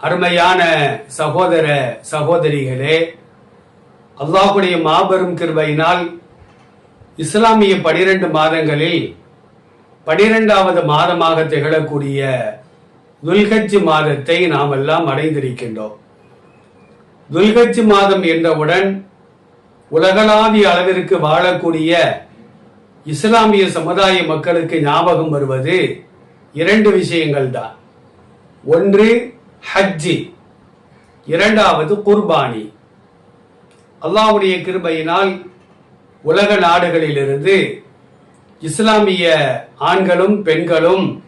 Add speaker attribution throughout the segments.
Speaker 1: அருமையான சகோதர சகோதரிகளே அல்லாஹுடைய மாபெரும் கிருபையினால் இஸ்லாமிய பனிரெண்டு மாதங்களில் பனிரெண்டாவது மாதமாக திகழக்கூடிய துல்கச்சி மாதத்தை நாம் எல்லாம் அடைந்திருக்கின்றோம். துல்கஜ் மாதம் என்றவுடன் உலகளாவிய அளவிற்கு வாழக்கூடிய இஸ்லாமிய சமுதாய மக்களுக்கு ஞாபகம் வருவது இரண்டு விஷயங்கள் தான் ஒன்று ஹஜ்ஜி. இரண்டாவது குர்பானி. அல்லாவுடைய கிருபையினால் உலக நாடுகளிலிருந்து இஸ்லாமிய ஆண்களும் பெண்களும்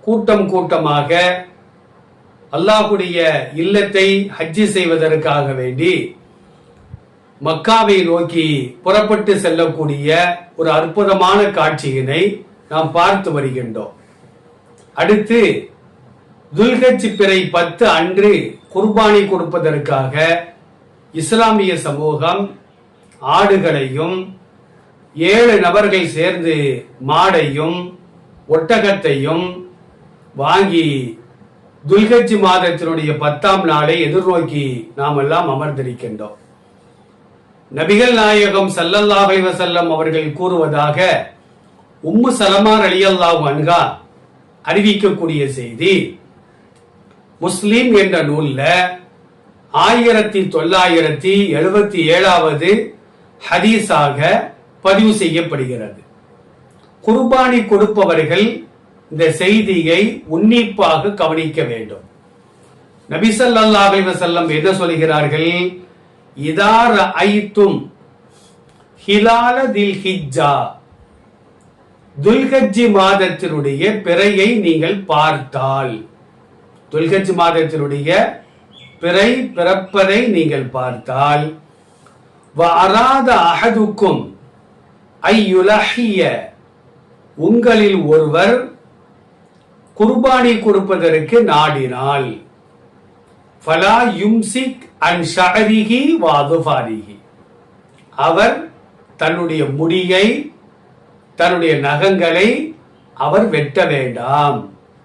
Speaker 1: கூட்டம் கூட்டமாக அல்லாஹ்வுடைய இல்லத்தை ஹஜ்ஜி செய்வதற்காக வேண்டி மக்காவை நோக்கி புறப்பட்டு செல்லக்கூடிய ஒரு அற்புதமான காட்சியினை நாம் பார்த்து வருகின்றோம். அடுத்து துல்கஜ் பிறை பத்து அன்று குர்பானி கொடுப்பதற்காக இஸ்லாமிய சமூகம் ஆடுகளையும் ஏழு நபர்கள் சேர்ந்து மாடையும் ஒட்டகத்தையும் வாங்கி துல்கச்சி மாதத்தினுடைய பத்தாம் நாளை எதிர்நோக்கி நாம் எல்லாம் அமர்ந்திருக்கின்றோம். நபிகள் நாயகம் ஸல்லல்லாஹு வசல்லம் அவர்கள் கூறுவதாக உம்மு சலமான் அலியல்லாஹ் அன்கா அறிவிக்கக்கூடிய செய்தி முஸ்லீம் என்ற நூல்ல ஆயிரத்தி தொள்ளாயிரத்தி எழுபத்தி ஏழாவது ஹதீஸாக பதிவு செய்யப்படுகிறது. குர்பானி கொடுப்பவர்கள் இந்த செய்தியை உன்னிப்பாக கவனிக்க வேண்டும். நபி ஸல்லல்லாஹு என்ன சொல்கிறார்கள்? இதார் ஐத்தும் ஹிலால தில் ஹிஜ்ஜா. மாதத்தினுடைய பிறையை நீங்கள் பார்த்தால். துல்கஜ் மாதத்தினுடைய பிறை பிறப்பதை நீங்கள் பார்த்தால் அராத அகதுக்கும் ஐயுலஹிய உங்களில் ஒருவர் குர்பானி கொடுப்பதற்கு நாடினால் ஃபலா யும்சிக் அன் ஷஹரிகி வாதுஃபாரிஹி அவர் தன்னுடைய முடியை தன்னுடைய நகங்களை அவர் வெட்ட வேண்டாம்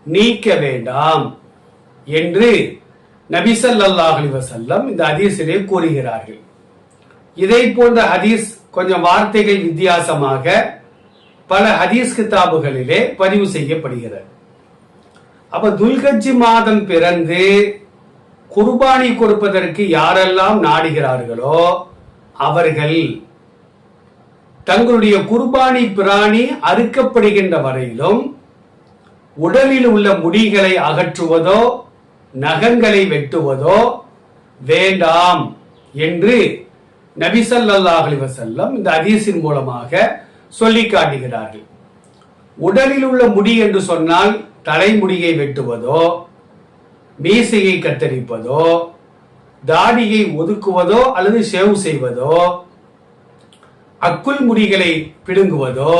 Speaker 1: நீக்க வேண்டாம். என்று நபி அலிவசல்லம் இந்த ஹதீஸிலே கூறுகிறார்கள். இதை போன்ற ஹதீஸ் கொஞ்சம் வார்த்தைகள் வித்தியாசமாக பல ஹதீஸ் கிதாபுகளிலே பதிவு செய்யப்படுகிறது. அப்ப துல்கஜி மாதம் பிறந்து குர்பானி கொடுப்பதற்கு யாரெல்லாம் நாடுகிறார்களோ அவர்கள் தங்களுடைய குர்பானி பிராணி அறுக்கப்படுகின்ற வரையிலும் உடலில் உள்ள முடிகளை அகற்றுவதோ நகங்களை வெட்டுவதோ வேண்டாம் என்று நபி ஸல்லல்லாஹு அலைஹி இந்த ஹதீஸின் மூலமாக சொல்லி காட்டுகிறார்கள். உடலில் உள்ள முடி என்று சொன்னால் தலைமுடியை வெட்டுவதோ மீசையை கத்தரிப்பதோ தாடியை ஒதுக்குவதோ அல்லது ஷேவ் செய்வதோ அக்குள் முடிகளை பிடுங்குவதோ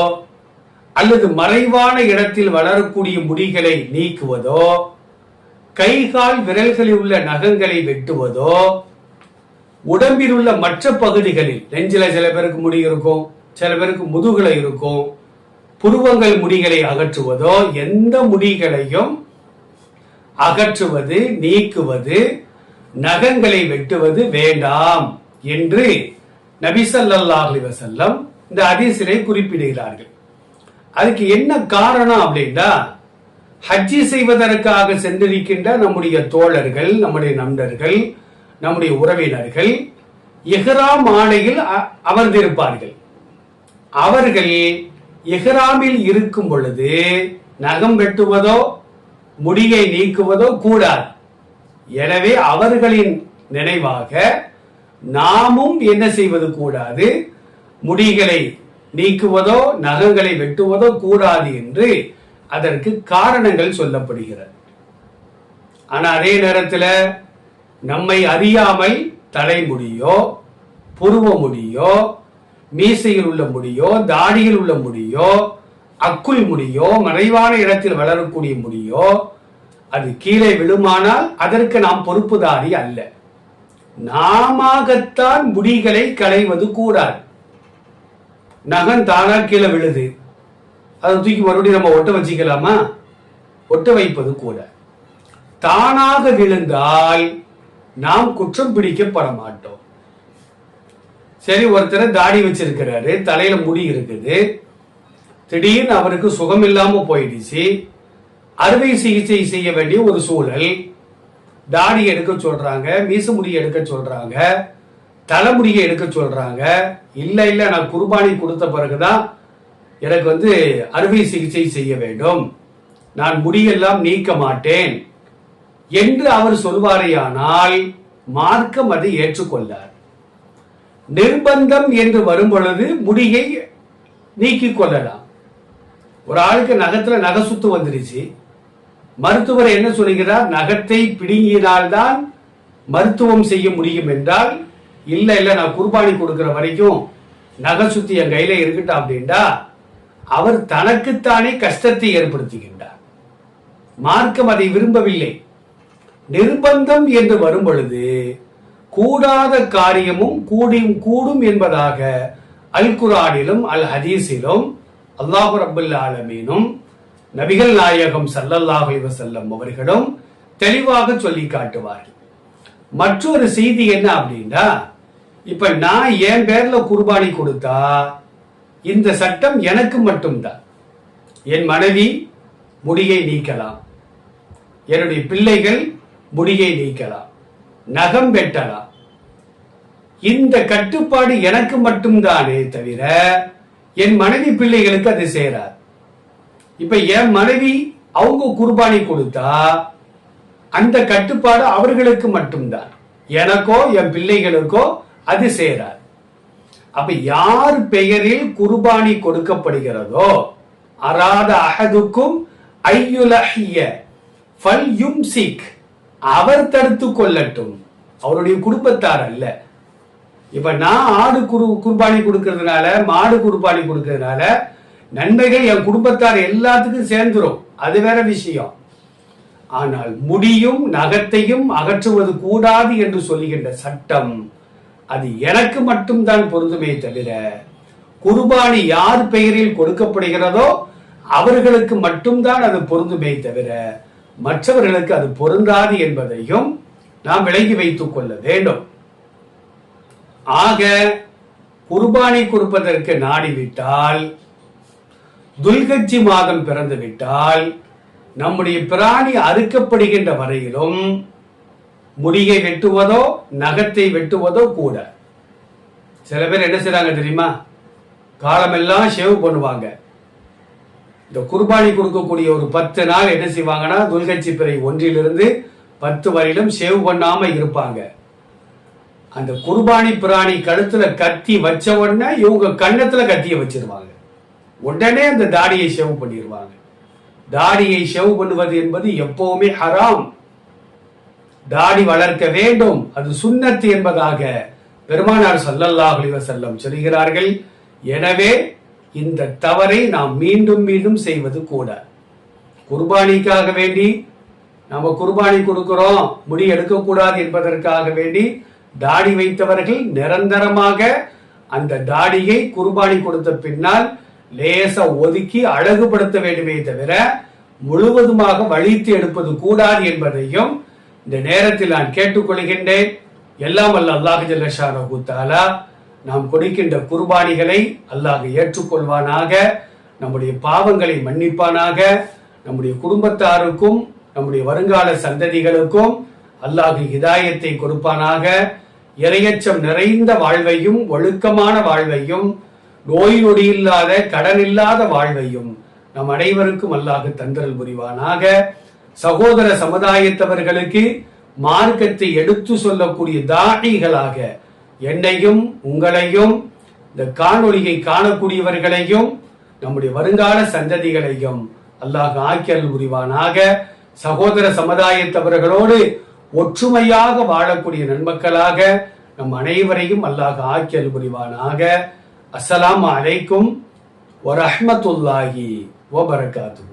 Speaker 1: அல்லது மறைவான இடத்தில் வளரக்கூடிய முடிகளை நீக்குவதோ கை கால் விரல்களில் உள்ள நகங்களை வெட்டுவதோ உடம்பில் உள்ள மற்ற பகுதிகளில் நெஞ்சில சில பேருக்கு முடி இருக்கும் சில பேருக்கு முதுகுல இருக்கும் புருவங்கள் முடிகளை அகற்றுவதோ எந்த முடிகளையும் அகற்றுவது நீக்குவது நகங்களை வெட்டுவது வேண்டாம் என்று நபி ஸல்லல்லாஹு இந்த ஹதீஸிலே குறிப்பிடுகிறார்கள். அதுக்கு என்ன காரணம் அப்படின்னா ஹஜ்ஜி செய்வதற்காக சென்றிருக்கின்ற நம்முடைய தோழர்கள் நம்முடைய நண்பர்கள் நம்முடைய உறவினர்கள் எஹ்ராம் ஆடையில் அ- அமர்ந்திருப்பார்கள். அவர்கள் எஹ்ராமில் இருக்கும் பொழுது நகம் வெட்டுவதோ முடியை நீக்குவதோ கூடாது. எனவே அவர்களின் நினைவாக நாமும் என்ன செய்வது கூடாது? முடிகளை நீக்குவதோ நகங்களை வெட்டுவதோ கூடாது என்று அதற்கு காரணங்கள் சொல்லப்படுகிறது. ஆனால் அதே நேரத்தில் நம்மை அறியாமல் தலைமுடியோ புருவ முடியோ மீசையில் உள்ள முடியோ தாடியில் உள்ள முடியோ அக்குள் முடியோ மறைவான இடத்தில் வளரக்கூடிய முடியோ அது கீழே விழுமானால் அதற்கு நாம் பொறுப்புதாரி அல்ல. நாமத்தான் முடிகளை களைவது கூடாது. நகன் தானா கீழே விழுது. அதை தூக்கி மறுபடியும் நம்ம ஒட்ட வச்சுக்கலாமா? ஒட்ட வைப்பது கூட. தானாக விழுந்தால் நாம் குற்றம் பிடிக்கப்பட மாட்டோம். சரி ஒருத்தர் தாடி வச்சிருக்கிறாரு தலையில முடி இருக்குது. திடீர்னு அவருக்கு சுகம் இல்லாம போயிடுச்சு. அறுவை சிகிச்சை செய்ய வேண்டிய ஒரு சூழல். தாடி எடுக்க சொல்றாங்க மீச முடி எடுக்க சொல்றாங்க தலைமுடியை எடுக்க சொல்றாங்க. இல்ல இல்ல நான் குர்பானி கொடுத்த பிறகுதான் எனக்கு வந்து அறுவை சிகிச்சை செய்ய வேண்டும். நான் முடியெல்லாம் நீக்க மாட்டேன். என்று அவர் சொல்வாரேயானால் மார்க்கம் அதை ஏற்றுக்கொள்ளார். நிர்பந்தம் என்று வரும் பொழுது முடியை நீக்கிக் கொள்ளலாம். ஒரு ஆளுக்கு நகத்துல நகை சுத்து வந்துருச்சு. மருத்துவர் என்ன சொல்லுகிறார்? நகத்தை பிடுங்கினால்தான் மருத்துவம் செய்ய முடியும் என்றால் இல்லை இல்லை நான் குர்பானி கொடுக்கிற வரைக்கும் நகை சுத்தி என் கையில இருக்கட்டும் அப்படின்டா. அவர் தனக்குத்தானே கஷ்டத்தை ஏற்படுத்துகின்றார். மார்க்கம் அதை விரும்பவில்லை. நிர்பந்தம் என்று வரும் பொழுது கூடாத காரியமும் கூடியும் கூடும் என்பதாக அல் குரானிலும் அல் ஹதீஸிலும் அல்லாஹு ரபுல் ஆலமீனும் நபிகள் நாயகம் சல்லல்லாஹு அலைஹி அவர்களும் தெளிவாக சொல்லி காட்டுவார்கள். மற்றொரு செய்தி என்ன அப்படின்னா இப்ப நான் என் பேர்ல குர்பானி கொடுத்தா இந்த சட்டம் எனக்கு மட்டும்தான். என் மனைவி முடியை நீக்கலாம். என்னுடைய பிள்ளைகள் முடியை நீக்கலாம். நகம் வெட்டலாம். இந்த கட்டுப்பாடு எனக்கு மட்டும்தானே தவிர என் மனைவி பிள்ளைகளுக்கு அது சேராது. இப்ப என் மனைவி அவங்க குர்பானி கொடுத்தா அந்த கட்டுப்பாடு அவர்களுக்கு மட்டும்தான். எனக்கோ என் பிள்ளைகளுக்கோ அது சேராது. அப்ப யார் பெயரில் குர்பானி கொடுக்கப்படுகிறதோ அராத அகதுக்கும் ஐயுலஹிய ஃபல் யும்சிக் அவர் தடுத்து கொள்ளட்டும். அவருடைய குடும்பத்தார் அல்ல. இப்ப நான் ஆடு குரு குர்பானி கொடுக்கறதுனால மாடு குர்பானி கொடுக்கறதுனால நன்மைகள் என் குடும்பத்தார் எல்லாத்துக்கும் சேர்ந்துரும். அது வேற விஷயம். ஆனால் முடியும் நகத்தையும் அகற்றுவது கூடாது என்று சொல்லுகின்ற சட்டம் அது எனக்கு மட்டும்தான் பொருந்துமே தவிர குர்பானி யார் பெயரில் கொடுக்கப்படுகிறதோ அவர்களுக்கு மட்டும்தான் அது பொருந்துமே தவிர மற்றவர்களுக்கு அது பொருந்தாது என்பதையும் நாம் விளங்கி வைத்துக் கொள்ள வேண்டும். ஆக குர்பானி கொடுப்பதற்கு நாடிவிட்டால் துல்கட்சி மாதம் பிறந்து விட்டால் நம்முடைய பிராணி அறுக்கப்படுகின்ற வரையிலும் முடியை வெட்டுவதோ நகத்தை வெட்டுவதோ கூட. சில பேர் என்ன செய்றாங்க தெரியுமா? காலமெல்லாம் ஷேவ் பண்ணுவாங்க. இந்த குர்பானி கொடுக்கக்கூடிய ஒரு பத்து நாள் என்ன செய்வாங்கன்னா துல்கட்சி பிறை ஒன்றிலிருந்து பத்து வரையிலும் ஷேவ் பண்ணாம இருப்பாங்க. அந்த குர்பானி பிராணி கழுத்துல கத்தி வச்ச உடனே இவங்க கண்ணத்துல கத்திய வச்சிருவாங்க. உடனே அந்த தாடியை ஷேவ் பண்ணிடுவாங்க தாடியை ஷேவ் பண்ணுவது என்பது எப்பவுமே ஹராம். தாடி வளர்க்க வேண்டும். அது சுண்ணத்து என்பதாக பெருமானார் ஸல்லல்லாஹு அலைஹி சொல்கிறார்கள். எனவே இந்த தவறை நாம் மீண்டும் மீண்டும் செய்வது கூட. குர்பானிக்காக வேண்டி நம்ம குர்பானி கொடுக்கிறோம் முடி எடுக்கக்கூடாது என்பதற்காக வேண்டி தாடி வைத்தவர்கள் நிரந்தரமாக அந்த தாடியை குர்பானி கொடுத்த பின்னால் லேச ஒதுக்கி அழகுபடுத்த வேண்டுமே தவிர முழுவதுமாக வழித்து எடுப்பது கூடாது என்பதையும் இந்த நேரத்தில் நான் கேட்டுக்கொள்கின்றேன். எல்லாம் அல்ல அல்லாஹ் ஜல்லஷானஹு தஆலா நாம் கொடுக்கின்ற குர்பானிகளை அல்லாஹ் ஏற்றுக்கொள்வானாக நம்முடைய பாவங்களை மன்னிப்பானாக நம்முடைய குடும்பத்தாருக்கும் நம்முடைய வருங்கால சந்ததிகளுக்கும் அல்லாஹ் ஹிதாயத்தை கொடுப்பானாக. இரையச்சம் நிறைந்த வாழ்வையும் ஒழுக்கமான வாழ்வையும் நோய் நொடி இல்லாத கடன் இல்லாத வாழ்வையும் நம் அனைவருக்கும் அல்லாஹ் தந்தல் புரிவானாக. சகோதர சமுதாயத்தவர்களுக்கு மார்க்கத்தை எடுத்து சொல்லக்கூடிய தாடிகளாக என்னையும் உங்களையும் இந்த காணொலியை காணக்கூடியவர்களையும் நம்முடைய வருங்கால சந்ததிகளையும் அல்லாஹ் ஆக்கியல் புரிவானாக. சகோதர சமுதாயத்தவர்களோடு ஒற்றுமையாக வாழக்கூடிய நன்மக்களாக நம் அனைவரையும் அல்லாஹ் ஆக்கியல் புரிவானாக. அஸ்ஸலாம் அலைக்கும் வரஹ்மத்துல்லாஹி வபரகாத்துஹு